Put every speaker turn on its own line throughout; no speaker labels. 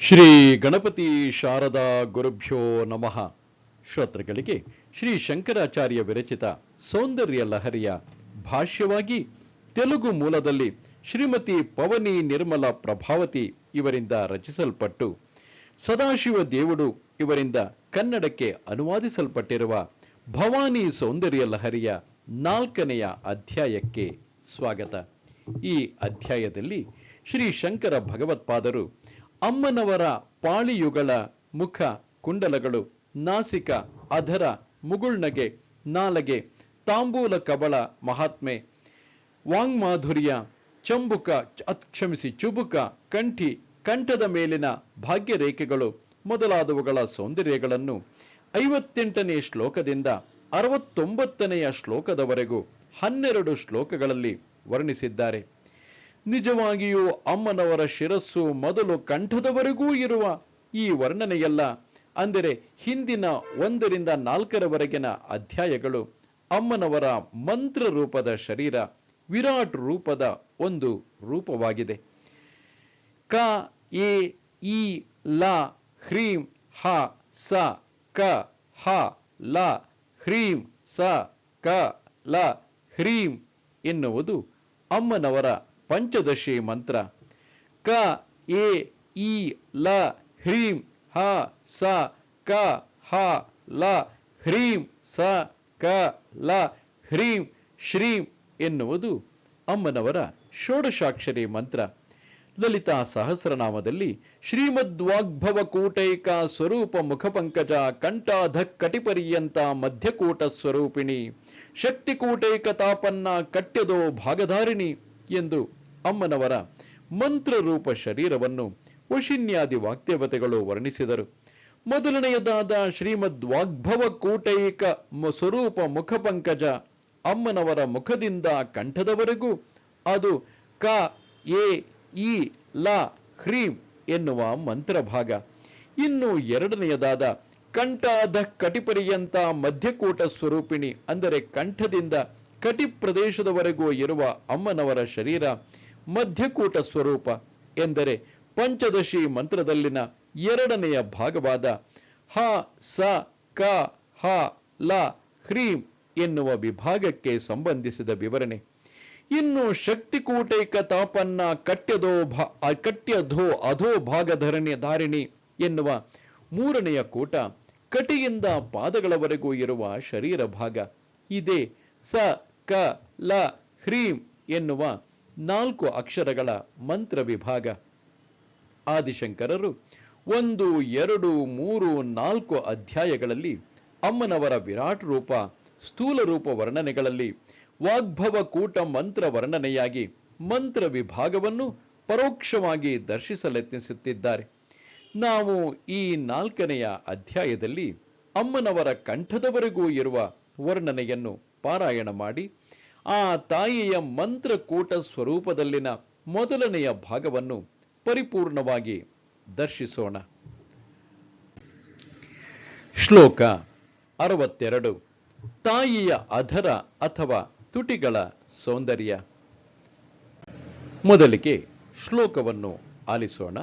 ಶ್ರೀ ಗಣಪತಿ ಶಾರದಾ ಗುರುಭ್ಯೋ ನಮಃ. ಶ್ರೋತೃಗಳಿಗೆ ಶ್ರೀ ಶಂಕರಾಚಾರ್ಯ ವಿರಚಿತ ಸೌಂದರ್ಯ ಲಹರಿಯ ಭಾಷ್ಯವಾಗಿ ತೆಲುಗು ಮೂಲದಲ್ಲಿ ಶ್ರೀಮತಿ ಪವನಿ ನಿರ್ಮಲ ಪ್ರಭಾವತಿ ಇವರಿಂದ ರಚಿಸಲ್ಪಟ್ಟು, ಸದಾಶಿವ ದೇವುಡು ಇವರಿಂದ ಕನ್ನಡಕ್ಕೆ ಅನುವಾದಿಸಲ್ಪಟ್ಟಿರುವ ಭವಾನಿ ಸೌಂದರ್ಯ ಲಹರಿಯ ನಾಲ್ಕನೆಯ ಅಧ್ಯಾಯಕ್ಕೆ ಸ್ವಾಗತ. ಈ ಅಧ್ಯಾಯದಲ್ಲಿ ಶ್ರೀ ಶಂಕರ ಭಗವತ್ಪಾದರು ಅಮ್ಮನವರ ಪಾಳಿಯುಗಳ ಮುಖ ಕುಂಡಲಗಳು, ನಾಸಿಕ ಅಧರ ಮುಗುಳ್ನಗೆ, ನಾಲಗೆ, ತಾಂಬೂಲ ಕಬಳ ಮಹಾತ್ಮೆ, ವಾಂಗ್ಮಾಧುರ್ಯ, ಚಂಬುಕ ಕ್ಷಮಿಸಿ, ಚುಬುಕ, ಕಂಠಿ, ಕಂಠದ ಮೇಲಿನ ಭಾಗ್ಯ ರೇಖೆಗಳು ಮೊದಲಾದವುಗಳ ಸೌಂದರ್ಯಗಳನ್ನು ಐವತ್ತೆಂಟನೇ ಶ್ಲೋಕದಿಂದ ಅರವತ್ತೊಂಬತ್ತನೆಯ ಶ್ಲೋಕದವರೆಗೂ ಹನ್ನೆರಡು ಶ್ಲೋಕಗಳಲ್ಲಿ ವರ್ಣಿಸಿದ್ದಾರೆ. ನಿಜವಾಗಿಯೂ ಅಮ್ಮನವರ ಶಿರಸ್ಸು ಮೊದಲು ಕಂಠದವರೆಗೂ ಇರುವ ಈ ವರ್ಣನೆಯಲ್ಲ. ಅಂದರೆ ಹಿಂದಿನ ಒಂದರಿಂದ ನಾಲ್ಕರವರೆಗಿನ ಅಧ್ಯಾಯಗಳು ಅಮ್ಮನವರ ಮಂತ್ರ ರೂಪದ ಶರೀರ, ವಿರಾಟ್ ರೂಪದ ಒಂದು ರೂಪವಾಗಿದೆ. ಕ, ಎ, ಇ, ಲ, ಹ್ರೀಂ, ಹ, ಸ, ಕ, ಹ, ಲ, ಹ್ರೀಂ, ಸ, ಕ, ಲ, ಹ್ರೀಂ ಎನ್ನುವುದು ಅಮ್ಮನವರ ಪಂಚದಶಿ ಮಂತ್ರ. ಕ, ಎ, ಇ, ಲ, ಹ್ರೀಂ, ಹ, ಸ, ಕ, ಹ, ಲ, ಹ್ರೀಂ, ಸ, ಕ, ಲ, ಹ್ರೀಂ, ಶ್ರೀಂ ಎನ್ನುವುದು ಅಮ್ಮನವರ ಷೋಡಶಾಕ್ಷರಿ ಮಂತ್ರ. ಲಲಿತಾ ಸಹಸ್ರನಾಮದಲ್ಲಿ ಶ್ರೀಮದ್ವಾಗ್ಭವ ಕೂಟೈಕ ಸ್ವರೂಪ ಮುಖಪಂಕಜ ಕಂಠಾಧ ಕಟಿಪರ್ಯಂತ ಮಧ್ಯಕೂಟ ಸ್ವರೂಪಿಣಿ. ಶಕ್ತಿಕೂಟೈಕ ತಾಪನ್ನ ಕಟ್ಯದೋ ಭಾಗಧಾರಿಣಿ ಎಂದು ಅಮ್ಮನವರ ಮಂತ್ರರೂಪ ಶರೀರವನ್ನು ವಶಿನ್ಯಾದಿ ವಾಗ್ದೇವತೆಗಳು ವರ್ಣಿಸಿದರು. ಮೊದಲನೆಯದಾದ ಶ್ರೀಮದ್ ವಾಗ್ಭವ ಕೂಟೈಕ ಸ್ವರೂಪ ಮುಖಪಂಕಜ ಅಮ್ಮನವರ ಮುಖದಿಂದ ಕಂಠದವರೆಗೂ ಅದು ಕ, ಎ, ಇ, ಲ, ಹ್ರೀಂ ಎನ್ನುವ ಮಂತ್ರ ಭಾಗ ಇನ್ನು ಎರಡನೆಯದಾದ ಕಂಠಾಧ ಕಟಿಪರಿಯಂತ ಮಧ್ಯಕೂಟ ಸ್ವರೂಪಿಣಿ, ಅಂದರೆ ಕಂಠದಿಂದ ಕಟಿ ಪ್ರದೇಶದವರೆಗೂ ಇರುವ ಅಮ್ಮನವರ ಶರೀರ ಮಧ್ಯಕೂಟ ಸ್ವರೂಪ ಎಂದರೆ ಪಂಚದಶಿ ಮಂತ್ರದಲ್ಲಿನ ಎರಡನೆಯ ಭಾಗವಾದ ಹ, ಸ, ಕ, ಹ, ಲ, ಹ್ರೀಂ ಎನ್ನುವ ವಿಭಾಗಕ್ಕೆ ಸಂಬಂಧಿಸಿದ ವಿವರಣೆ. ಇನ್ನು ಶಕ್ತಿಕೂಟೈಕ ತಾಪನ್ನ ಕಟ್ಯದೋ ಭಾ ಕಟ್ಯಧೋ ಅಧೋ ಭಾಗಧರಣಿ ಧಾರಿಣಿ ಎನ್ನುವ ಮೂರನೆಯ ಕೂಟ ಕಟಿಯಿಂದ ಪಾದಗಳವರೆಗೂ ಇರುವ ಶರೀರ ಭಾಗ. ಇದೇ ಸ, ಕ, ಲ, ಹ್ರೀಂ ಎನ್ನುವ ನಾಲ್ಕು ಅಕ್ಷರಗಳ ಮಂತ್ರ ವಿಭಾಗ. ಆದಿಶಂಕರರು ಒಂದು, ಎರಡು, ಮೂರು, ನಾಲ್ಕು ಅಧ್ಯಾಯಗಳಲ್ಲಿ ಅಮ್ಮನವರ ವಿರಾಟ್ ರೂಪ, ಸ್ಥೂಲ ರೂಪ ವರ್ಣನೆಗಳಲ್ಲಿ ವಾಗ್ಭವ ಕೂಟ ಮಂತ್ರ ವರ್ಣನೆಯಾಗಿ ಮಂತ್ರ ವಿಭಾಗವನ್ನು ಪರೋಕ್ಷವಾಗಿ ದರ್ಶಿಸಲೆತ್ನಿಸುತ್ತಿದ್ದಾರೆ. ನಾವು ಈ ನಾಲ್ಕನೆಯ ಅಧ್ಯಾಯದಲ್ಲಿ ಅಮ್ಮನವರ ಕಂಠದವರೆಗೂ ಇರುವ ವರ್ಣನೆಯನ್ನು ಪಾರಾಯಣ ಮಾಡಿ ಆ ತಾಯಿಯ ಮಂತ್ರಕೂಟ ಸ್ವರೂಪದಲ್ಲಿನ ಮೊದಲನೆಯ ಭಾಗವನ್ನು ಪರಿಪೂರ್ಣವಾಗಿ ದರ್ಶಿಸೋಣ. ಶ್ಲೋಕ ಅರವತ್ತೆರಡು. ತಾಯಿಯ ಅಧರ ಅಥವಾ ತುಟಿಗಳ ಸೌಂದರ್ಯ. ಮೊದಲಿಗೆ ಶ್ಲೋಕವನ್ನು ಆಲಿಸೋಣ.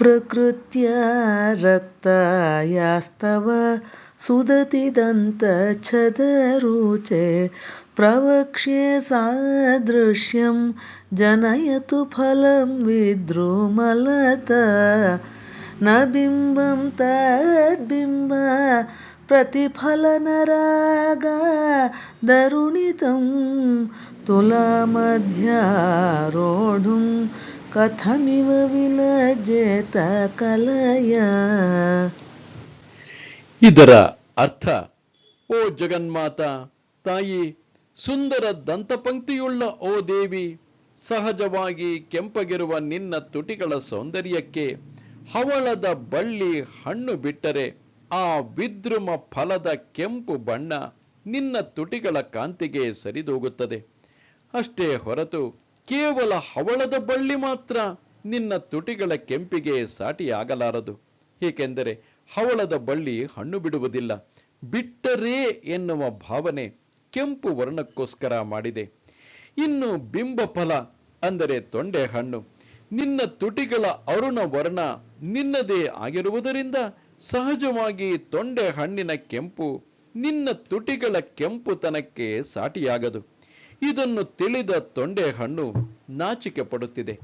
प्रकृत्या रक्तायास्तव सुदति दन्तच्छदरुचे प्रवक्ष्ये सादृश्यं जनयतु फलं विद्रुमलता। न बिम्बं तद्बिम्ब प्रतिफलनरागा दरुणितं तुलामध्यारोढुं कथमिव विलज्जेत कलया
ಇದರ ಅರ್ಥ ಓ ಜಗನ್ಮಾತ ತಾಯಿ ಸುಂದರ ದಂತಪಂಕ್ತಿಯುಳ್ಳ ಓ ದೇವಿ ಸಹಜವಾಗಿ ಕೆಂಪಗಿರುವ ನಿನ್ನ ತುಟಿಗಳ ಸೌಂದರ್ಯಕ್ಕೆ ಹವಳದ ಬಳ್ಳಿ ಹಣ್ಣು ಬಿಟ್ಟರೆ ಆ ವಿದ್ರುಮ ಫಲದ ಕೆಂಪು ಬಣ್ಣ ನಿನ್ನ ತುಟಿಗಳ ಕಾಂತಿಗೆ ಸರಿದೂಗುತ್ತದೆ ಅಷ್ಟೇ ಹೊರತು ಕೇವಲ ಹವಳದ ಬಳ್ಳಿ ಮಾತ್ರ ನಿನ್ನ ತುಟಿಗಳ ಕೆಂಪಿಗೆ ಸಾಟಿಯಾಗಲಾರದು. ಏಕೆಂದರೆ ಹವಳದ ಬಳ್ಳಿ ಹಣ್ಣು ಬಿಡುವುದಿಲ್ಲ. ಬಿಟ್ಟರೇ ಎನ್ನುವ ಭಾವನೆ ಕೆಂಪು ವರ್ಣಕ್ಕೋಸ್ಕರ ಮಾಡಿದೆ. ಇನ್ನು ಬಿಂಬ ಫಲ ಅಂದರೆ ತೊಂಡೆ ಹಣ್ಣು. ನಿನ್ನ ತುಟಿಗಳ ಅರುಣ ವರ್ಣ ನಿನ್ನದೇ ಆಗಿರುವುದರಿಂದ ಸಹಜವಾಗಿ ತೊಂಡೆ ಹಣ್ಣಿನ ಕೆಂಪು ನಿನ್ನ ತುಟಿಗಳ ಕೆಂಪುತನಕ್ಕೆ ಸಾಟಿಯಾಗದು. ಇದನ್ನು ತಿಳಿದ ತೊಂಡೆ ಹಣ್ಣು ನಾಚಿಕೆ ಪಡುತ್ತಿದೆ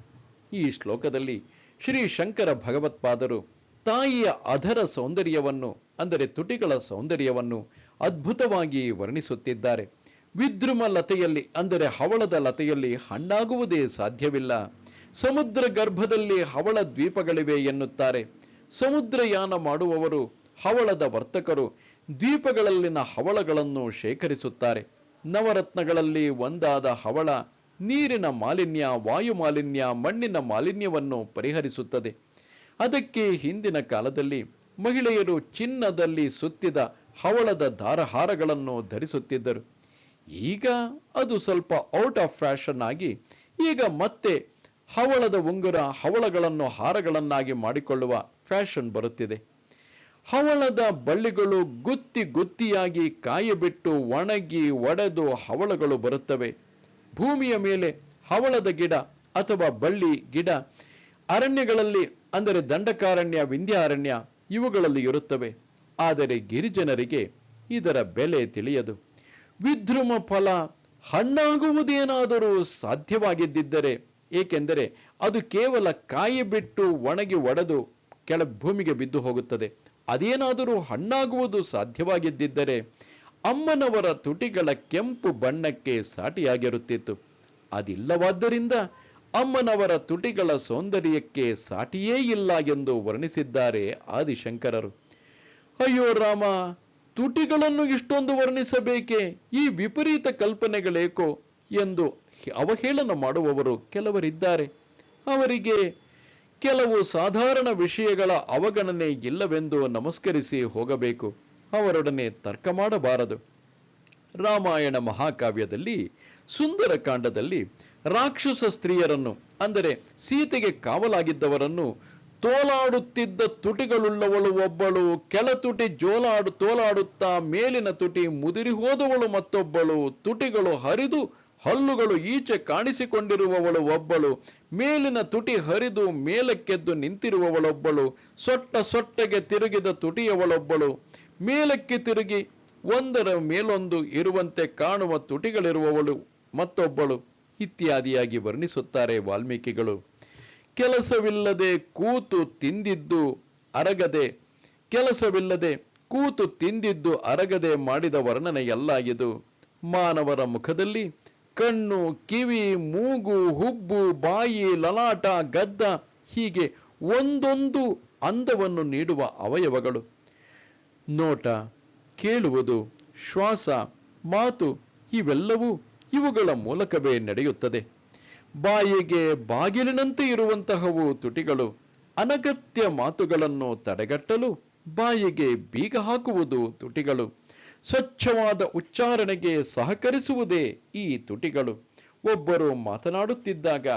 ಈ ಶ್ಲೋಕದಲ್ಲಿ ಶ್ರೀ ಶಂಕರ ಭಗವತ್ಪಾದರು ತಾಯಿಯ ಅಧರ ಸೌಂದರ್ಯವನ್ನು, ಅಂದರೆ ತುಟಿಗಳ ಸೌಂದರ್ಯವನ್ನು ಅದ್ಭುತವಾಗಿ ವರ್ಣಿಸುತ್ತಿದ್ದಾರೆ. ವಿದ್ರುಮ ಲತೆಯಲ್ಲಿ, ಅಂದರೆ ಹವಳದ ಲತೆಯಲ್ಲಿ ಹಣ್ಣಾಗುವುದೇ ಸಾಧ್ಯವಿಲ್ಲ. ಸಮುದ್ರ ಗರ್ಭದಲ್ಲಿ ಹವಳ ದ್ವೀಪಗಳಿವೆ ಎನ್ನುತ್ತಾರೆ. ಸಮುದ್ರಯಾನ ಮಾಡುವವರು ಹವಳದ ವರ್ತಕರು ದ್ವೀಪಗಳಲ್ಲಿನ ಹವಳಗಳನ್ನು ಶೇಖರಿಸುತ್ತಾರೆ. ನವರತ್ನಗಳಲ್ಲಿ ಒಂದಾದ ಹವಳ ನೀರಿನ ಮಾಲಿನ್ಯ, ವಾಯು ಮಾಲಿನ್ಯ, ಮಣ್ಣಿನ ಮಾಲಿನ್ಯವನ್ನು ಪರಿಹರಿಸುತ್ತದೆ. ಅದಕ್ಕೆ ಹಿಂದಿನ ಕಾಲದಲ್ಲಿ ಮಹಿಳೆಯರು ಚಿನ್ನದಲ್ಲಿ ಸುತ್ತಿದ ಹವಳದ ದಾರಹಾರಗಳನ್ನು ಧರಿಸುತ್ತಿದ್ದರು. ಈಗ ಅದು ಸ್ವಲ್ಪ ಔಟ್ ಆಫ್ ಫ್ಯಾಷನ್ ಆಗಿ, ಈಗ ಮತ್ತೆ ಹವಳದ ಉಂಗುರ ಹವಳಗಳನ್ನು ಹಾರಗಳನ್ನಾಗಿ ಮಾಡಿಕೊಳ್ಳುವ ಫ್ಯಾಷನ್ ಬರುತ್ತಿದೆ. ಹವಳದ ಬಳ್ಳಿಗಳು ಗುತ್ತಿ ಗುತ್ತಿಯಾಗಿ ಕಾಯಿ ಬಿಟ್ಟು ಒಣಗಿ ಒಡೆದು ಹವಳಗಳು ಬರುತ್ತವೆ. ಭೂಮಿಯ ಮೇಲೆ ಹವಳದ ಗಿಡ ಅಥವಾ ಬಳ್ಳಿ ಗಿಡ, ಅರಣ್ಯಗಳಲ್ಲಿ, ಅಂದರೆ ದಂಡಕಾರಣ್ಯ, ವಿಂಧ್ಯಾರಣ್ಯ, ಇವುಗಳಲ್ಲಿ ಇರುತ್ತವೆ. ಆದರೆ ಗಿರಿಜನರಿಗೆ ಇದರ ಬೆಲೆ ತಿಳಿಯದು. ವಿದ್ರುಮ ಫಲ ಹಣ್ಣಾಗುವುದೇನಾದರೂ ಸಾಧ್ಯವಾಗಿದ್ದಿದ್ದರೆ, ಏಕೆಂದರೆ ಅದು ಕೇವಲ ಕಾಯಿ ಬಿಟ್ಟು ಒಣಗಿ ಒಡೆದು ಕೆಳ ಭೂಮಿಗೆ ಬಿದ್ದು ಹೋಗುತ್ತದೆ. ಅದೇನಾದರೂ ಹಣ್ಣಾಗುವುದು ಸಾಧ್ಯವಾಗಿದ್ದಿದ್ದರೆ ಅಮ್ಮನವರ ತುಟಿಗಳ ಕೆಂಪು ಬಣ್ಣಕ್ಕೆ ಸಾಟಿಯಾಗಿರುತ್ತಿತ್ತು. ಅದಿಲ್ಲವಾದ್ದರಿಂದ ಅಮ್ಮನವರ ತುಟಿಗಳ ಸೌಂದರ್ಯಕ್ಕೆ ಸಾಟಿಯೇ ಇಲ್ಲ ಎಂದು ವರ್ಣಿಸಿದ್ದಾರೆ ಆದಿಶಂಕರರು. ಅಯ್ಯೋ ರಾಮ, ತುಟಿಗಳನ್ನು ಇಷ್ಟೊಂದು ವರ್ಣಿಸಬೇಕೆ? ಈ ವಿಪರೀತ ಕಲ್ಪನೆಗಳೇಕೋ ಎಂದು ಅವಹೇಳನ ಮಾಡುವವರು ಕೆಲವರಿದ್ದಾರೆ. ಅವರಿಗೆ ಕೆಲವು ಸಾಧಾರಣ ವಿಷಯಗಳ ಅವಗಣನೆ ಇಲ್ಲವೆಂದು ನಮಸ್ಕರಿಸಿ ಹೋಗಬೇಕು. ಅವರೊಡನೆ ತರ್ಕ ಮಾಡಬಾರದು. ರಾಮಾಯಣ ಮಹಾಕಾವ್ಯದಲ್ಲಿ ಸುಂದರಕಾಂಡದಲ್ಲಿ ರಾಕ್ಷಸ ಸ್ತ್ರೀಯರನ್ನು, ಅಂದರೆ ಸೀತೆಗೆ ಕಾವಲಾಗಿದ್ದವರನ್ನು ತೋಲಾಡುತ್ತಿದ್ದ ತುಟಿಗಳುಳ್ಳವಳು ಒಬ್ಬಳು ಕೆಳ ತುಟಿ ಜೋಲಾಡು ತೋಲಾಡುತ್ತಾ ಮೇಲಿನ ತುಟಿ ಮುದುರಿ ಹೋದವಳು ಮತ್ತೊಬ್ಬಳು, ತುಟಿಗಳು ಹರಿದು ಹಲ್ಲುಗಳು ಈಚೆ ಕಾಣಿಸಿಕೊಂಡಿರುವವಳು ಒಬ್ಬಳು, ಮೇಲಿನ ತುಟಿ ಹರಿದು ಮೇಲಕ್ಕೆದ್ದು ನಿಂತಿರುವವಳೊಬ್ಬಳು, ಸೊಟ್ಟ ಸೊಟ್ಟಗೆ ತಿರುಗಿದ ತುಟಿಯವಳೊಬ್ಬಳು, ಮೇಲಕ್ಕೆ ತಿರುಗಿ ಒಂದರ ಮೇಲೊಂದು ಇರುವಂತೆ ಕಾಣುವ ತುಟಿಗಳಿರುವವಳು ಮತ್ತೊಬ್ಬಳು. ಇತ್ಯಾದಿಯಾಗಿ ವರ್ಣಿಸುತ್ತಾರೆ ವಾಲ್ಮೀಕಿಗಳು. ಕೆಲಸವಿಲ್ಲದೆ ಕೂತು ತಿಂದಿದ್ದು ಅರಗದೆ, ಕೆಲಸವಿಲ್ಲದೆ ಕೂತು ತಿಂದಿದ್ದು ಅರಗದೆ ಮಾಡಿದ ವರ್ಣನೆಯಲ್ಲ ಇದು. ಮಾನವರ ಮುಖದಲ್ಲಿ ಕಣ್ಣು, ಕಿವಿ, ಮೂಗು, ಹುಬ್ಬು, ಬಾಯಿ, ಲಲಾಟ, ಗದ್ದ ಹೀಗೆ ಒಂದೊಂದು ಅಂದವನ್ನು ನೀಡುವ ಅವಯವಗಳು. ನೋಟ, ಕೇಳುವುದು, ಶ್ವಾಸ, ಮಾತು ಇವೆಲ್ಲವೂ ಇವುಗಳ ಮೂಲಕವೇ ನಡೆಯುತ್ತದೆ. ಬಾಯಿಗೆ ಬಾಗಿಲಿನಂತೆ ಇರುವಂತಹವು ತುಟಿಗಳು, ಅನಗತ್ಯ ಮಾತುಗಳನ್ನು ತಡೆಗಟ್ಟಲು ಬಾಯಿಗೆ ಬೀಗ ಹಾಕುವುದು ತುಟಿಗಳು. ಸ್ವಚ್ಛವಾದ ಉಚ್ಚಾರಣೆಗೆ ಸಹಕರಿಸುವುದೇ ಈ ತುಟಿಗಳು. ಒಬ್ಬರು ಮಾತನಾಡುತ್ತಿದ್ದಾಗ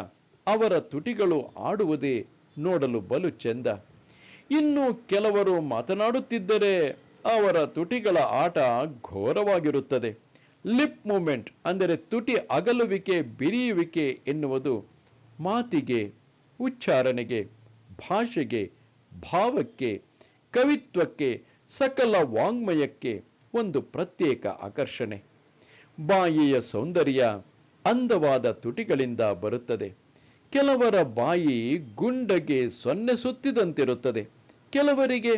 ಅವರ ತುಟಿಗಳು ಆಡುವುದೇ ನೋಡಲು ಬಲು ಚೆಂದ. ಇನ್ನು ಕೆಲವರು ಮಾತನಾಡುತ್ತಿದ್ದರೆ ಅವರ ತುಟಿಗಳ ಆಟ ಘೋರವಾಗಿರುತ್ತದೆ. ಲಿಪ್ ಮೂಮೆಂಟ್ ಅಂದರೆ ತುಟಿ ಅಗಲುವಿಕೆ, ಬಿರಿಯುವಿಕೆ ಎನ್ನುವುದು ಮಾತಿಗೆ, ಉಚ್ಚಾರಣೆಗೆ, ಭಾಷೆಗೆ, ಭಾವಕ್ಕೆ, ಕವಿತ್ವಕ್ಕೆ, ಸಕಲ ವಾಂಗ್ಮಯಕ್ಕೆ ಒಂದು ಪ್ರತ್ಯೇಕ ಆಕರ್ಷಣೆ. ಬಾಯಿಯ ಸೌಂದರ್ಯ ಅಂದವಾದ ತುಟಿಗಳಿಂದ ಬರುತ್ತದೆ. ಕೆಲವರ ಬಾಯಿ ಗುಂಡಗೆ ಸೊನ್ನೆ ಸುತ್ತಿದಂತಿರುತ್ತದೆ ಕೆಲವರಿಗೆ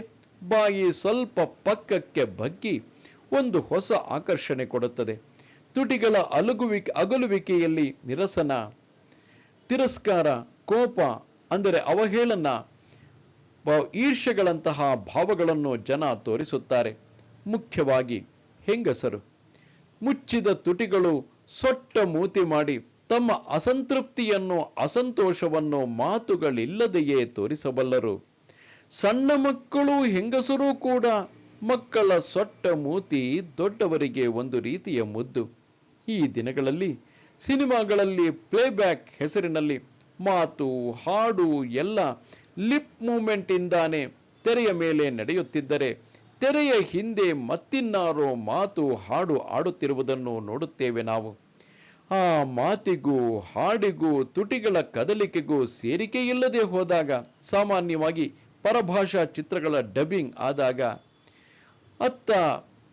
ಬಾಯಿ ಸ್ವಲ್ಪ ಪಕ್ಕಕ್ಕೆ ಬಗ್ಗಿ ಒಂದು ಹೊಸ ಆಕರ್ಷಣೆ ಕೊಡುತ್ತದೆ. ತುಟಿಗಳ ಅಲುಗುವಿಕೆ ಅಗಲುವಿಕೆಯಲ್ಲಿ ನಿರಸನ, ತಿರಸ್ಕಾರ, ಕೋಪ ಅಂದರೆ ಅವಹೇಳನ ಈರ್ಷೆಗಳಂತಹ ಭಾವಗಳನ್ನು ಜನ ತೋರಿಸುತ್ತಾರೆ. ಮುಖ್ಯವಾಗಿ ಹೆಂಗಸರು. ಮುಚ್ಚಿದ ತುಟಿಗಳು ಸೊಟ್ಟ ಮೂತಿ ಮಾಡಿ ತಮ್ಮ ಅಸಂತೃಪ್ತಿಯನ್ನು ಅಸಂತೋಷವನ್ನು ಮಾತುಗಳಿಲ್ಲದೆಯೇ ತೋರಿಸಬಲ್ಲರು. ಸಣ್ಣ ಮಕ್ಕಳು ಹೆಂಗಸರೂ ಕೂಡ ಮಕ್ಕಳ ಸೊಟ್ಟ ಮೂತಿ ದೊಡ್ಡವರಿಗೆ ಒಂದು ರೀತಿಯ ಮುದ್ದು. ಈ ದಿನಗಳಲ್ಲಿ ಸಿನಿಮಾಗಳಲ್ಲಿ ಪ್ಲೇಬ್ಯಾಕ್ ಹೆಸರಿನಲ್ಲಿ ಮಾತು, ಹಾಡು, ಎಲ್ಲ ಲಿಪ್ ಮೂಮೆಂಟ್ ಇಂದಾನೆ ತೆರೆಯ ಮೇಲೆ ನಡೆಯುತ್ತಿದ್ದರೆ ತೆರೆಯ ಹಿಂದೆ ಮತ್ತಿನ್ನಾರೋ ಮಾತು ಹಾಡು ಆಡುತ್ತಿರುವುದನ್ನು ನೋಡುತ್ತೇವೆ ನಾವು. ಆ ಮಾತಿಗೂ ಹಾಡಿಗೂ ತುಟಿಗಳ ಕದಲಿಕೆಗೂ ಸೇರಿಕೆ ಇಲ್ಲದೆ ಹೋದಾಗ, ಸಾಮಾನ್ಯವಾಗಿ ಪರಭಾಷಾ ಚಿತ್ರಗಳ ಡಬ್ಬಿಂಗ್ ಆದಾಗ, ಅತ್ತ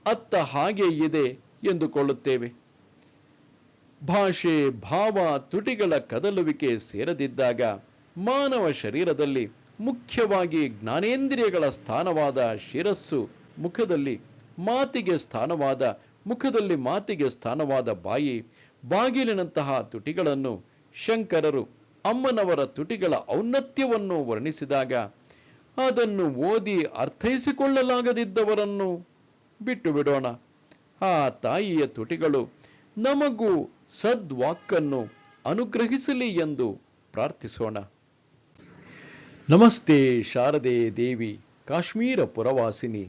ಅತ್ತ ಹಾಗೆ ಇದೆ ಎಂದುಕೊಳ್ಳುತ್ತೇವೆ. ಭಾಷೆ, ಭಾವ, ತುಟಿಗಳ ಕದಲುವಿಕೆ ಸೇರದಿದ್ದಾಗ, ಮಾನವ ಶರೀರದಲ್ಲಿ ಮುಖ್ಯವಾಗಿ ಜ್ಞಾನೇಂದ್ರಿಯಗಳ ಸ್ಥಾನವಾದ ಶಿರಸ್ಸು ಮುಖದಲ್ಲಿ ಮಾತಿಗೆ ಸ್ಥಾನವಾದ, ಮುಖದಲ್ಲಿ ಮಾತಿಗೆ ಸ್ಥಾನವಾದ ಬಾಯಿ, ಬಾಗಿಲಿನಂತಹ ತುಟಿಗಳನ್ನು ಶಂಕರರು ಅಮ್ಮನವರ ತುಟಿಗಳ ಔನ್ನತ್ಯವನ್ನು ವರ್ಣಿಸಿದಾಗ ಅದನ್ನು ಓದಿ ಅರ್ಥೈಸಿಕೊಳ್ಳಲಾಗದಿದ್ದವರನ್ನು ಬಿಟ್ಟು ಬಿಡೋಣ. ಆ ತಾಯಿಯ ತುಟಿಗಳು ನಮಗೂ ಸದ್ವಾಕ್ಕನ್ನು ಅನುಗ್ರಹಿಸಲಿ ಎಂದು ಪ್ರಾರ್ಥಿಸೋಣ. ನಮಸ್ತೆ ಶಾರದೆ ದೇವಿ, ಕಾಶ್ಮೀರ ಪುರವಾಸಿನಿ.